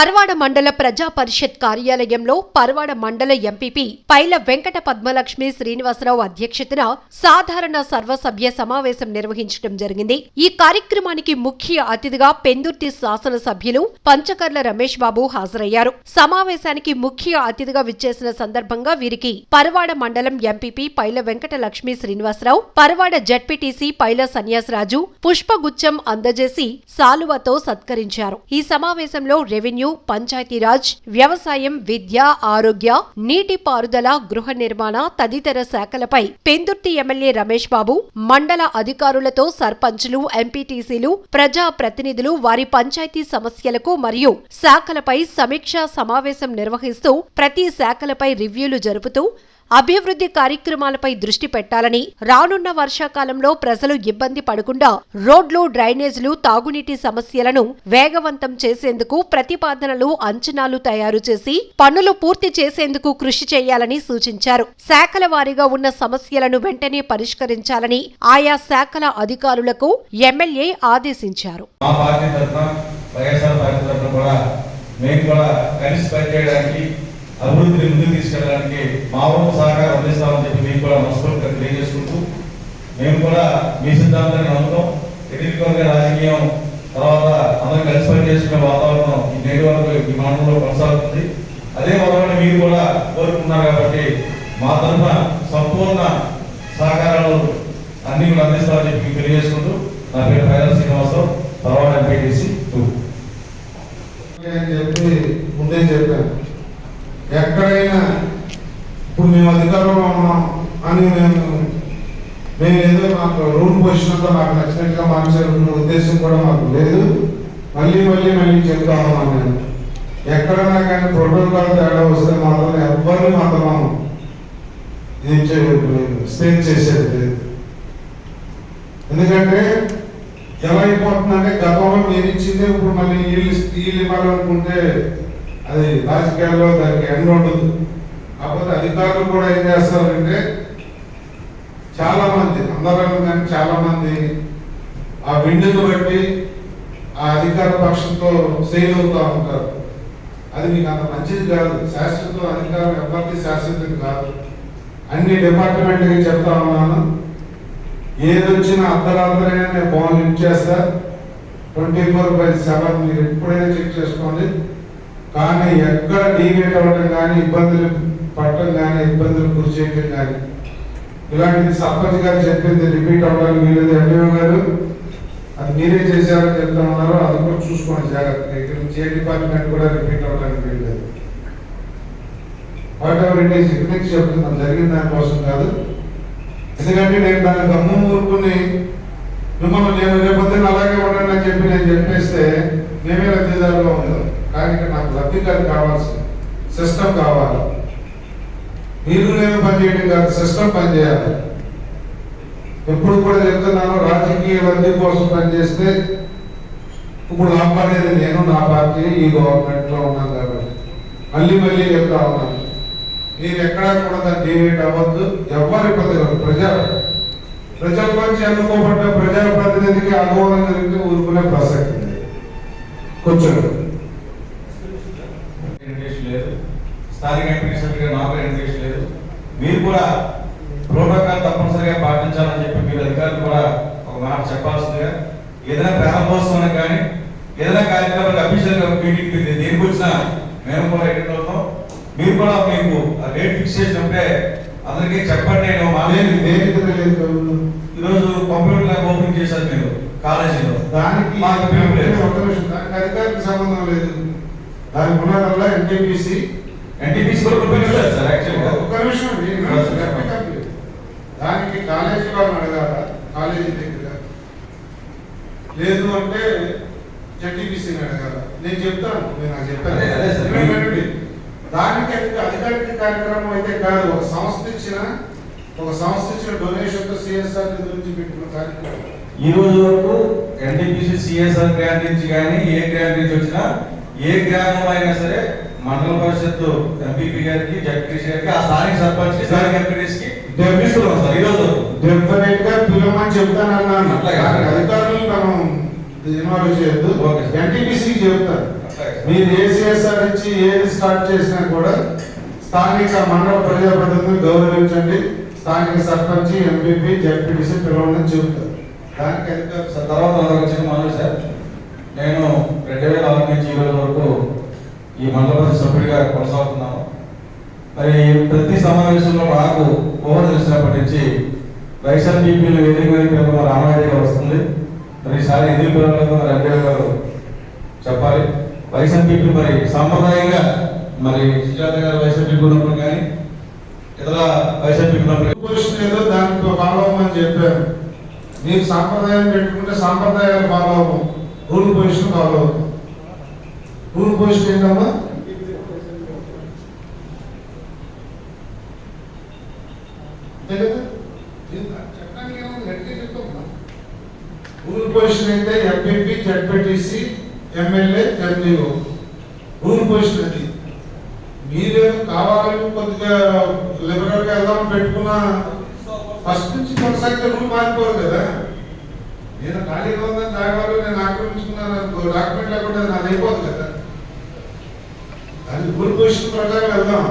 పరవాడ మండల ప్రజా పరిషత్ కార్యాలయంలో పరవాడ మండల ఎంపీపీ పైల వెంకట పద్మలక్ష్మి శ్రీనివాసరావు అధ్యక్షతన సాధారణ సర్వసభ్య సమావేశం నిర్వహించడం జరిగింది. ఈ కార్యక్రమానికి ముఖ్య అతిథిగా పెందుర్తి శాసనసభ్యులు పంచకర్ల రమేష్ బాబు హాజరయ్యారు. సమావేశానికి ముఖ్య అతిథిగా విచ్చేసిన సందర్భంగా వీరికి పరవాడ మండలం ఎంపీపీ పైల వెంకట లక్ష్మి శ్రీనివాసరావు పరవాడ జడ్పీటీసీ పైల సన్యాసరాజు పుష్పగుచ్చం అందజేసి సాలువతో సత్కరించారు. ఈ సమావేశంలో రెవెన్యూ పంచాయతీరాజ్ వ్యవసాయం విద్య ఆరోగ్య నీటిపారుదల గృహ నిర్మాణ తదితర శాఖలపై పెందుర్తి ఎమ్మెల్యే రమేష్ బాబు మండల అధికారులతో సర్పంచులు ఎంపీటీసీలు ప్రజా ప్రతినిధులు వారి పంచాయతీ సమస్యలకు మరియు శాఖలపై సమీక్షా సమావేశం నిర్వహిస్తూ ప్రతి శాఖలపై రివ్యూలు జరుపుతూ అభివృద్ధి కార్యక్రమాలపై దృష్టి పెట్టాలని రానున్న వర్షాకాలంలో ప్రజలు ఇబ్బంది పడకుండా రోడ్లు డ్రైనేజీలు తాగునీటి సమస్యలను వేగవంతం చేసేందుకు ప్రతిపాదనలు అంచనాలు తయారు చేసి పనులు పూర్తి చేసేందుకు కృషి చేయాలని సూచించారు. శాఖల వారీగా ఉన్న సమస్యలను వెంటనే పరిష్కరించాలని ఆయా శాఖల అధికారులకు ఎమ్మెల్యే ఆదేశించారు. మేము కూడా కలిసి పనిచేయడానికి అభివృద్ధిని ముందుకు తీసుకెళ్ళడానికి మా వంతు సహకారం అందిస్తామని చెప్పి మీకు కూడా మనస్ఫూర్తిగా తెలియజేసుకుంటూ మేము కూడా మీ సిద్ధాంతాన్ని నమ్ముతాం. ఎన్నికల రాజకీయం తర్వాత అందరం కలిసి పనిచేసుకునే వాతావరణం ఈ నేటి వరకు ఈ మండలంలో కొనసాగుతుంది. అదే వరవని మీరు కూడా కోరుకున్నారు కాబట్టి మా తరఫున సంపూర్ణ సహకారాలు అన్ని కూడా అందిస్తామని చెప్పి మీకు తెలియజేసుకుంటూ నా పేరు పైరల్ శ్రీనివాసరావు తర్వాత ఎంపీటీసీ టూ. చెప్పి ముందే చెప్పాను ఎక్కడైనా ఇప్పుడు మేము అధికారంలో ఉన్నాం అని మేము మేము ఏదో మాకు కూడా మాకు నచ్చినట్టుగా మార్చాలన్న ఉద్దేశం కూడా మాకు లేదు. మళ్ళీ మళ్ళీ మళ్ళీ చెప్తాము అన్నాను ఎక్కడన్నా ఎక్కడైనా కానీ ప్రోటోకాల్ తేడా వస్తే మాత్రం ఎవరిని మాత్రం ఏం చేయలేదు స్పేస్ చేసేది లేదు. ఎందుకంటే ఎలా అయిపోతుందంటే గతంలో మీరు ఇచ్చిందే ఇప్పుడు మళ్ళీ వీళ్ళు వీళ్ళు ఇవ్వాలనుకుంటే అది రాజకీయాల్లో దానికి ఎండ ఉండదు. కాకపోతే అధికారులు కూడా ఏం చేస్తారు చాలా మంది అందరం కానీ చాలా మంది ఆ విండును బట్టి ఆ అధికార ఫెయిల్ అవుతూ ఉంటారు. అది మీకు అంత మంచిది కాదు. శాశ్వత అధికారం ఎవరికి శాశ్వతం కాదు. అన్ని డిపార్ట్మెంట్కి చెప్తా ఉన్నాను. ఏది వచ్చినా అర్ధరాత్రైనా నేను ఫోన్ లిఫ్ట్ చేస్తా. ట్వంటీ ఫోర్ బై సెవెన్ మీరు ఎప్పుడైనా చెక్ చేసుకోండి. కానీ ఎక్కడ డీవేట్ అవ్వడం కానీ ఇబ్బందులు పట్టడం కానీ ఇబ్బందులు గురి చేయటం కానీ. ఇలాంటిది సర్పంచ్ గారు చెప్పింది రిపీట్ అవ్వడానికి వీలేదు ఎండిఓ గారు మీరే చేశారని చెప్తా ఉన్నారు అది కూడా చూసుకోండి జాగ్రత్తగా. ఇక్కడ నుంచి ఏ డిపార్ట్మెంట్ కూడా రిపీట్ అవ్వడానికి వెళ్ళలేదు వాట్ ఎవర్ ఇట్ ఈస్ ఇక్కడ నుంచి చెప్తున్నాం జరిగిన దానికోసం కాదు. ఎందుకంటే నేను దాని గమ్ము ఊరుకుని మిమ్మల్ని నేను రేపొద్దున అలాగే ఉండండి అని చెప్పి నేను చెప్పేస్తే మేమే లబ్ధిదారులో ఉండదు కానీ ఇక్కడ నాకు లబ్ధిదారు కావాల్సి సిస్టమ్ కావాలి. మీరు నేను పనిచేయడం కాదు సిస్టమ్ పనిచేయాలి ఎప్పుడు కూడా చెప్తున్నాను రాజకీయ లబ్ధి కోసం పనిచేస్తే ఇప్పుడు ఆపనేది నేను నా పార్టీ ఈ గవర్నమెంట్లో ఉన్నాను కాబట్టి. మళ్ళీ మళ్ళీ చెప్తా ఉన్నాను మీరు ఎక్కడా కూడా దాన్ని డివేట్ అవ్వద్దు. ఎవరి ఇబ్బంది ప్రజా ప్రజల నుంచి ఎన్నుకోబడ్డ ప్రజా ప్రతినిధికి జరిగితే ఊరుకునే ప్రసక్తి కొంచెం లేదు. స్థానిక ఎంపీటీసీ నాకు లేదు. మీరు కూడా ప్రోటోకాల్ తప్పనిసరిగా పాటించాలని చెప్పి మీరు అధికారులు కూడా ఒక మాట చెప్పాల్సిందిగా ఏదైనా ప్రారంభోత్సవం కానీ ఏదైనా కార్యక్రమానికి అఫీషియల్గా మీటింగ్ దేనికి వచ్చినా మేము కూడా అవుతాం మీరు కూడా మీకు ఆ డేట్ ఫిక్స్ చేసినప్పుడే అందరికీ చెప్పండి నేను ఈరోజు కంప్యూటర్ ల్యాబ్ ఓపెన్ చేశారు మీరు కాలేజీలో. దానికి మాకు పిలుపు లేదు. ఒక నిమిషం, దానికి అధికారికి సంబంధం లేదు. దానికి ఉన్నదల్లా ఎన్టీపీసీ ఎన్టీపీసీ కూడా సార్ యాక్చువల్గా ఒక్క నిమిషం నేను చెప్పకండి. దానికి కాలేజీ వాళ్ళని అడగాల కాలేజీ దగ్గర లేదు అంటే జడ్టీపీసీని అడగాల నేను చెప్తాను నేను నాకు చెప్పాను. దానికి అది అధికారిక కార్యక్రమం అయితే కాదు ఒక సంస్థ ఇచ్చిన ఒక సంస్థ ఇచ్చిన డొనేషన్తో సిఎస్ఆర్ గురించి పెట్టిన కార్యక్రమం. ఈ రోజు వరకు ఎన్టీపీసీ సిఎస్ఆర్ గ్రాంట్ నుంచి కానీ ఏ గ్రాంట్ నుంచి వచ్చినా ఏ గ్రామం అయినా సరే మండల పరిషత్తు ఎంపీపీ గారికి జడ్పీసీ గారికి ఆ స్థానిక సర్పంచ్కి స్థానిక కి సార్ ఈ రోజు వరకు. డెఫినెట్గా పిలవమని చెప్తానన్నాను. అధికారులు మనం ఇన్వాల్వ్ చేయొద్దు. చెప్తాను అట్లాగే. మీరు ఏ సిఎస్ఆర్ ఇచ్చి ఏది స్టార్ట్ చేసినా కూడా స్థానిక మండల ప్రజాప్రతినిధులు గౌరవించండి. స్థానిక సర్పంచ్ ఎంపీపీ జడ్పీటీసీ పిలవని చెబుతారు. దానికి తర్వాత వచ్చిన మనవి సార్. నేను రెండు వేల ఆరు నుంచి రోజు వరకు ఈ మండల పరిషత్ సభ్యుడిగా కొనసాగుతున్నాను. మరి ప్రతి సమావేశంలో నాకు ఊహ తెలిసినప్పటి నుంచి వైఎస్ఆర్పీపీలు వేదిక మీద రామారెడ్డి వస్తుంది. మరి ఈసారి ఎందుకు పిల్లలకు మరి అడ్డే గారు చెప్పాలి వైఎస్ఆర్పీపీ మరి సాంప్రదాయంగా మరి సుజాత గారు వైఎస్ఆర్పీపీ ఉన్నప్పుడు కానీ ఇతర వైఎస్ఆర్పీపీ ఉన్నప్పుడు ఏదో దానికి ఫాలో అవ్వమని చెప్పారు. మీరు సాంప్రదాయం పెట్టుకుంటే సాంప్రదాయాలు ఫాలో అవ్వం రూల్ పొజిషన్ ఫాలో అవుతాం రూల్ పొజిషన్ ఏంటమ్మా అంతే కదా? ఇది చట్టానికి ఏముంది? గట్టిగా చెప్తాం. రూల్ పొజిషన్ అయితే MPP ZPTC MLA MPO rule position అది. మీరేం కావాలని కొద్దిగా లిబరల్గా వెళ్దామని పెట్టుకున్న ఫస్ట్ నుంచి కొనసాగితే రూల్ మారిపోరు కదా. నేను ఖాళీగా ఉందని జాగాలో నేను ఆక్రమించుకున్నాను డాక్యుమెంట్ లేకుండా నాది అయిపోదు కదా. అది రూల్ పొజిషన్ ప్రకారం వెళ్దాం.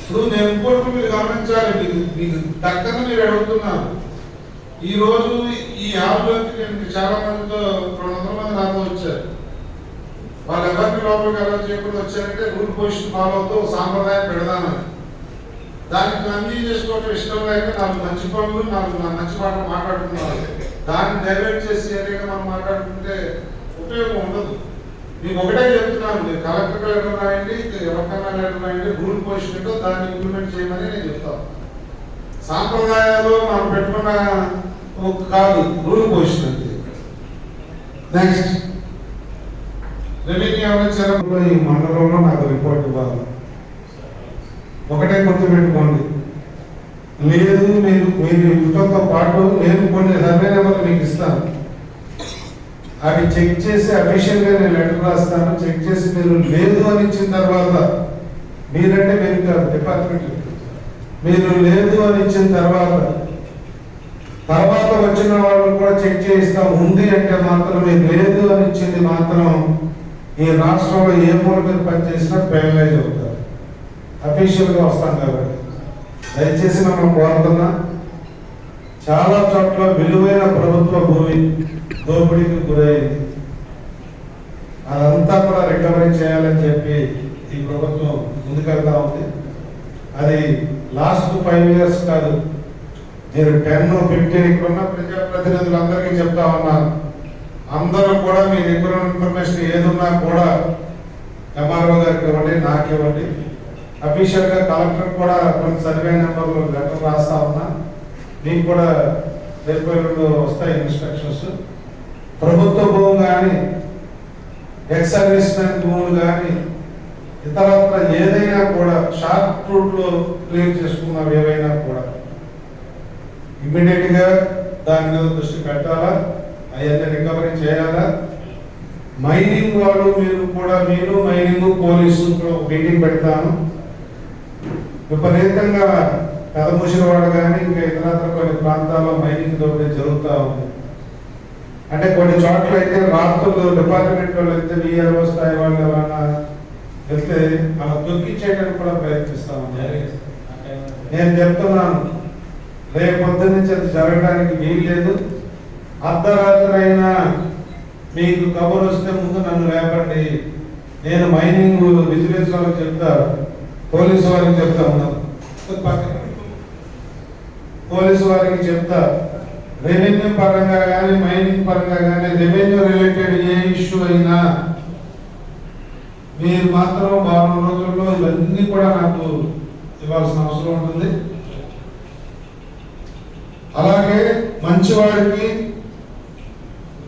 ఇప్పుడు నేను ఇంకోటి మీరు గమనించాలి. మీకు మీకు దక్కన మీరు అడుగుతున్నాను ఈ రోజు ఈ యాప్లోకి నేను చాలా మందితో రెండు వందల మంది నాతో వచ్చారు. వాళ్ళు ఎవరిని లోపలికి ఎలా చేయకుండా వచ్చారంటే రూల్ పొజిషన్ ఫాలో అవుతూ సాంప్రదాయం పెడదామని. దానికి నమ్మి చేసుకోవడం ఇష్టం లేక నాకు మంచి పనులు నాకు నా మంచి పాటలు మాట్లాడుతున్నారు. దాన్ని డైవర్ట్ చేసి ఏదైనా మనం మాట్లాడుకుంటే ఉపయోగం ఉండదు. మీకు ఒకటే చెప్తున్నాను మీరు కలెక్టర్ లెటర్ రాయండి ఎవరికైనా లెటర్ రాయండి రూల్ పొజిషన్ ఏంటో దాన్ని ఇంప్లిమెంట్ చేయమని నేను చెప్తాను. సాంప్రదాయాలు మనం పెట్టుకున్న ఒక కాదు రూల్ పొజిషన్ అంతే నెక్స్ట్ రెవెన్యూ ఎవరు ఈ మండలంలో నాకు రిపోర్ట్ ఇవ్వాలి ఒకటే గుర్తుపెట్టుకోండి. లేదు మీరు మీరు ఇంటితో పాటు నేను కొన్ని సర్వే నెంబర్లు మీకు ఇస్తాను. అవి చెక్ చేసి అఫీషియల్గా నేను లెటర్ రాస్తాను. చెక్ చేసి మీరు లేదు అని ఇచ్చిన తర్వాత మీరంటే మీరు డిపార్ట్మెంట్ మీరు లేదు అని ఇచ్చిన తర్వాత తర్వాత వచ్చిన వాళ్ళు కూడా చెక్ చేయిస్తాం ఉంది అంటే మాత్రం లేదు అని ఇచ్చింది మాత్రం ఈ రాష్ట్రంలో ఏ మూల మీద పనిచేసినా పెనలైజ్ అవుతారు. అఫీషియల్గా వస్తాం కాబట్టి. దయచేసి మనం కోరుతున్నా చాలా చోట్ల విలువైన ప్రభుత్వ భూమి దోపిడీకి గురైంది. అదంతా కూడా రికవరీ చేయాలని చెప్పి ఈ ప్రభుత్వం ముందుకెళ్తా ఉంది. అది లాస్ట్ ఫైవ్ ఇయర్స్ కాదు. మీరు టెన్ ఫిఫ్టీన్ ఇక్కడ ఉన్న ప్రజాప్రతినిధులందరికీ చెప్తా ఉన్నాను అందరూ కూడా మీ దగ్గర ఇన్ఫర్మేషన్ ఏదున్నా కూడా ఎంఆర్ఓ గారికి ఇవ్వండి నాకు ఇవ్వండి. అఫీషియల్గా కలెక్టర్ కూడా కొన్ని సర్వే నెంబర్లు లెటర్ రాస్తా ఉన్నా. మీకు కూడా రేపు వస్తాయి ఇన్స్ట్రక్షన్స్ ప్రభుత్వ భూమి కానీ ఎక్స్ సర్వీస్ మ్యాన్ భూములు కానీ ఇతరత్ర ఏదైనా కూడా షార్ట్ రూట్లో క్లియర్ చేసుకున్నవి ఏవైనా కూడా ఇమ్మీడియట్గా దాని మీద దృష్టి పెట్టాలా? అవన్నీ రికవరీ చేయాలా? మైనింగ్ వాళ్ళు మీరు కూడా మీరు మైనింగ్ పోలీసు మీటింగ్ పెడతాను. విపరీతంగా పెదముషిరవాడ కానీ ఇంకా ఇతరత్ర కొన్ని ప్రాంతాల్లో మైనింగ్ దోపిడీ జరుగుతూ ఉంది. అంటే కొన్ని చోట్ల అయితే రాత్రులు డిపార్ట్మెంట్ వాళ్ళు వెళ్తే విఆర్ఓ స్థాయి వాళ్ళు ఎవరైనా వెళ్తే అలా తొక్కించేయడానికి కూడా ప్రయత్నిస్తాం నేను చెప్తున్నాను రేపు పొద్దున్న నుంచి అది జరగడానికి వీలు లేదు. అర్ధరాత్రైనా అయినా మీకు కబురు వస్తే ముందు నన్ను లేపండి. నేను మైనింగ్ విజిలెన్స్ వాళ్ళకి చెప్తా పోలీసు వారికి చెప్తా ఉన్నాను పోలీసు వారికి చెప్తా. రెవెన్యూ పరంగా కానీ మైనింగ్ పరంగా కానీ రెవెన్యూ రిలేటెడ్ ఏ ఇష్యూ అయినా మీరు మాత్రం వారం రోజుల్లో ఇవన్నీ కూడా నాకు ఇవ్వాల్సిన అవసరం ఉంటుంది. అలాగే మంచివాడికి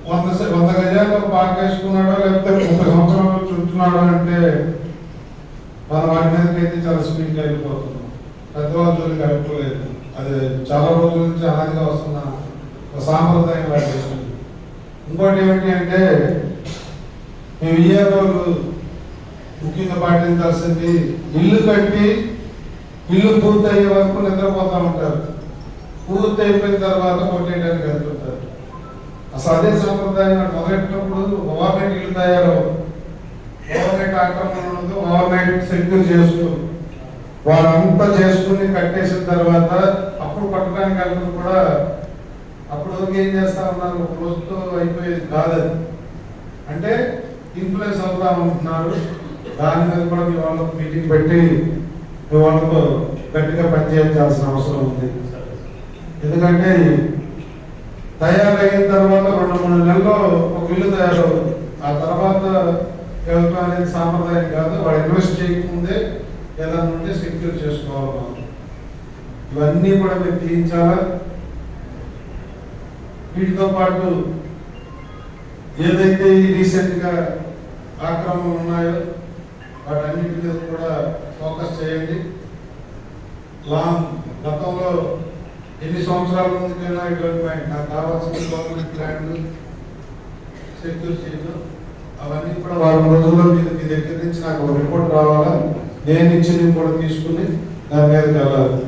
వంద వంద గజాలు పార్క్ వేసుకున్నాడో లేకపోతే ముప్పై సంవత్సరాలు చుట్టున్నాడో అంటే మన వాటి మీదకి అయితే చాలా స్పీడ్గా వెళ్ళిపోతున్నాం పెద్దవాళ్ళు కలుపుకోలేదు అది చాలా రోజుల నుంచి అలాగే వస్తున్న ఒక సాంప్రదాయం వాటి ఇంకోటి ఏమిటి అంటే మేము విజయవాడలు ముఖ్యంగా పాటించాల్సింది ఇల్లు కట్టి ఇల్లు పూర్తయ్యే వరకు నిద్రపోతా ఉంటారు. పూర్తి అయిపోయిన తర్వాత కొట్టేయడానికి వెళ్తుంటారు. అసలు అదే సంప్రదాయం మొదలెట్టినప్పుడు గవర్నమెంట్ ఇల్లు తయారు గవర్నమెంట్ నైట్ ఆక్రమణ ఉండదు సెక్యూర్ చేసుకుని వాళ్ళంతా చేసుకుని కట్టేసిన తర్వాత అప్పుడు పట్టడానికి వెళ్ళడం కూడా అప్పుడు ఏం చేస్తా ఉన్నారు? ఒక రోజుతో అయిపోయేది కాదు అంటే ఇన్ఫ్లుయెన్స్ అవుతా ఉంటున్నారు. దాని మీద కూడా మీ వాళ్ళకు మీటింగ్ పెట్టి మీ వాళ్ళతో గట్టిగా పనిచేయించాల్సిన అవసరం ఉంది. ఎందుకంటే తయారైన తర్వాత రెండు మూడు నెలల్లో ఒక ఇల్లు తయారవుతుంది. ఆ తర్వాత వ్యవసాయం అనేది సాంప్రదాయం కాదు వాడు ఇన్వెస్ట్ చేయకముందే ఏదైనా ఉంటే సెక్యూర్ చేసుకోవాలి మనం. ఇవన్నీ కూడా మీరు తీయించాలా వీటితో పాటు ఏదైతే రీసెంట్గా ఆక్రమణలు ఉన్నాయో వాటన్నిటి మీద కూడా ఫోకస్ చేయండి. లాంగ్ గతంలో ఎన్ని సంవత్సరాల ముందుకైనా ఇటువంటి నాకు కావాల్సిన గవర్నమెంట్ సెక్యూర్ చేయడం అవన్నీ కూడా వారం రోజుల్లో మీరు మీ దగ్గర నుంచి నాకు ఒక రిపోర్ట్ రావాలా? నేను ఇచ్చింది కూడా తీసుకుని దాని మీదకి వెళ్ళాలి.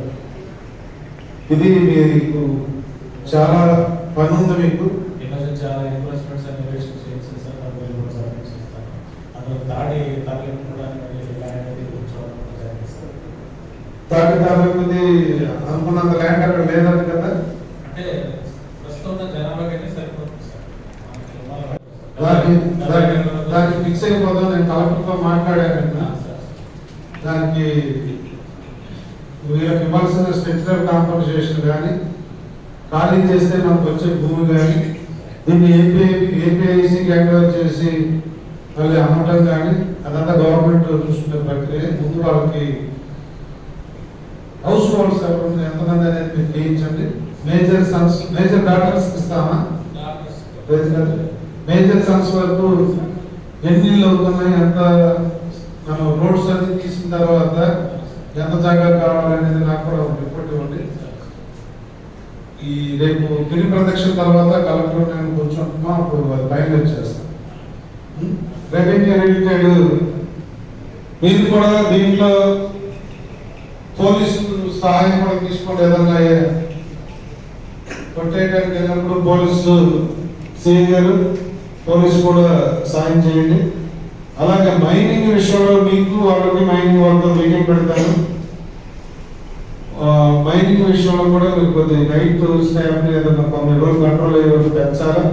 ఇది మీకు చాలా పని ఉంది మీకు. చాలా ఇన్వెస్ట్మెంట్స్ చేసి సార్. డబ్బులు కూడా సబ్మిట్ చేస్తాను అందులో తాడి తరలింపు కూడా ల్యాండ్ అనుకున్నంత ల్యాండ్ అక్కడ లేదంట కదా. అంటే ప్రస్తుతం జనాభాకైతే సరిపోతుంది. దానికి ఫిక్స్ అయిపోదాం. నేను కలెక్టర్తో మాట్లాడాను. దానికి ఇవ్వాల్సిన స్ట్రక్చరల్ కాంపన్సేషన్ కానీ ఖాళీ చేస్తే మనకు వచ్చే భూమి కానీ దీన్ని ఏపీ ఏపీఐసి హ్యాండ్ ఓవర్ చేసి మళ్ళీ అమ్మటం కానీ అదంతా గవర్నమెంట్ చూసుకునే ప్రక్రియ. ముందు వాళ్ళకి హౌస్ హోల్డ్స్ ఎవరు ఎంతమంది అనేది మీరు చేయించండి. మేజర్ సన్స్ మేజర్ డాటర్స్ ఇస్తామా? మేజర్ సన్స్ వరకు ఎన్ని అవుతున్నాయి? ఎంత మనం రోడ్స్ అన్ని తీసిన తర్వాత ఎంత జాగా కావాలనేది నాకు కూడా ఒక రిపోర్ట్ ఇవ్వండి. ఈ రేపు గిరి ప్రదక్షిణ తర్వాత కలెక్టర్ నేను కూర్చుంటున్నాం అప్పుడు ఫైనల్ చేస్తాం రెవెన్యూ రిలేటెడ్ మీరు కూడా దీంట్లో పోలీసు సహాయం కూడా తీసుకోండి ఏదన్నా కొట్టేయడానికి వెళ్ళినప్పుడు పోలీసు సిఐ గారు పోలీసు కూడా సాయం చేయండి. అలాగే మైనింగ్ విషయంలో మీకు వాళ్ళకి మైనింగ్ వాళ్ళతో మీటింగ్ పెడతాను. మైనింగ్ విషయంలో కూడా మీకు కొద్ది నైట్ స్టాఫ్ ఏదైనా కొన్ని రోజులు కంట్రోల్ అయ్యే రోజు పెంచాలా?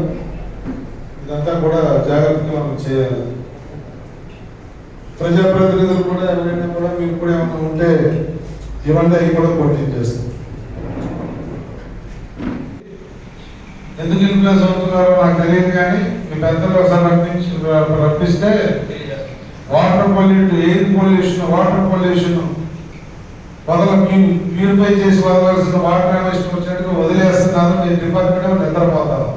ఇదంతా కూడా జాగ్రత్తగా మనం చేయాలి. ప్రజాప్రతినిధులు కూడా ఎవరైనా కూడా మీకు కూడా ఏమైనా ఉంటే ఇవన్నీ అవి కూడా చేస్తాం ఎందుకు ఇన్ఫ్లుయెన్స్ అవుతున్నారో నాకు తెలియదు కానీ మీ పెద్దలు ఒకసారి రప్పించి రప్పిస్తే water pollution air pollution water pollution వదల ప్యూరిఫై చేసి వదలాల్సిన వాటర్ ఏమో ఇష్టం వచ్చినట్టుగా వదిలేస్తున్నారు. మీ డిపార్ట్మెంట్ నిద్రపోతాను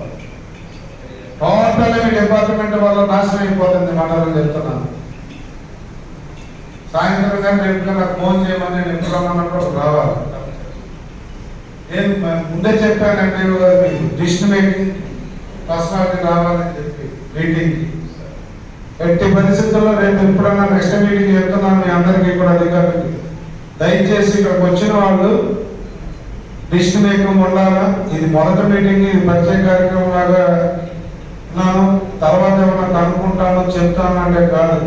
టోటల్ మీ డిపార్ట్మెంట్ వల్ల నాశనం అయిపోతుంది మండలం చెప్తున్నాను. సాయంత్రం కానీ రేపు నాకు ఫోన్ చేయమని నేను ఎప్పుడు రమ్మన్నప్పుడు రావాలి. నేను ముందే చెప్పానంటే డిసిషన్ మేకింగ్ పర్సనాలిటీ రావాలని చెప్పి మీటింగ్. ఎట్టి పరిస్థితుల్లో రేపు ఎప్పుడన్నా నెక్స్ట్ మీటింగ్ చెప్తున్నాను మీ అందరికీ కూడా అధికారులకి. దయచేసి ఇక్కడికి వచ్చిన వాళ్ళు డిస్ట్ మేకింగ్ ఉండాలా? ఇది మొదటి మీటింగ్ ఇది పరిచయ కార్యక్రమం లాగా ఉన్నాను. తర్వాత ఏమన్నా కనుక్కుంటాను చెప్తాను అంటే కాదు.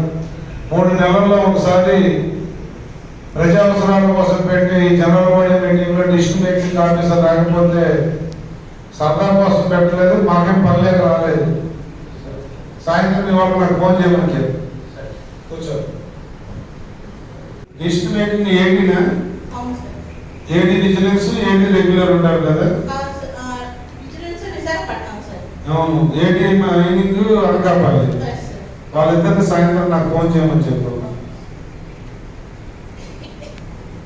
మూడు నెలల్లో ఒకసారి ప్రజా అవసరాల కోసం పెట్టి జనరల్ బాడీ మీటింగ్లో డిసిషన్ మేకింగ్ ఆఫీసర్ రాకపోతే సరదా కోసం పెట్టలేదు మాకేం పర్లేదు రాలేదు సాయంత్రం ఇవాళ నాకు ఫోన్ చేయమని చెప్పి కూర్చో డిసిషన్ మేకింగ్ ఏడినా. ఏడి విజిలెన్స్ ఏడి రెగ్యులర్ ఉంటారు కదా. అవును ఏడి మైనింగ్ సార్. వాళ్ళిద్దరిని సాయంత్రం నాకు ఫోన్ చేయమని చెప్పారు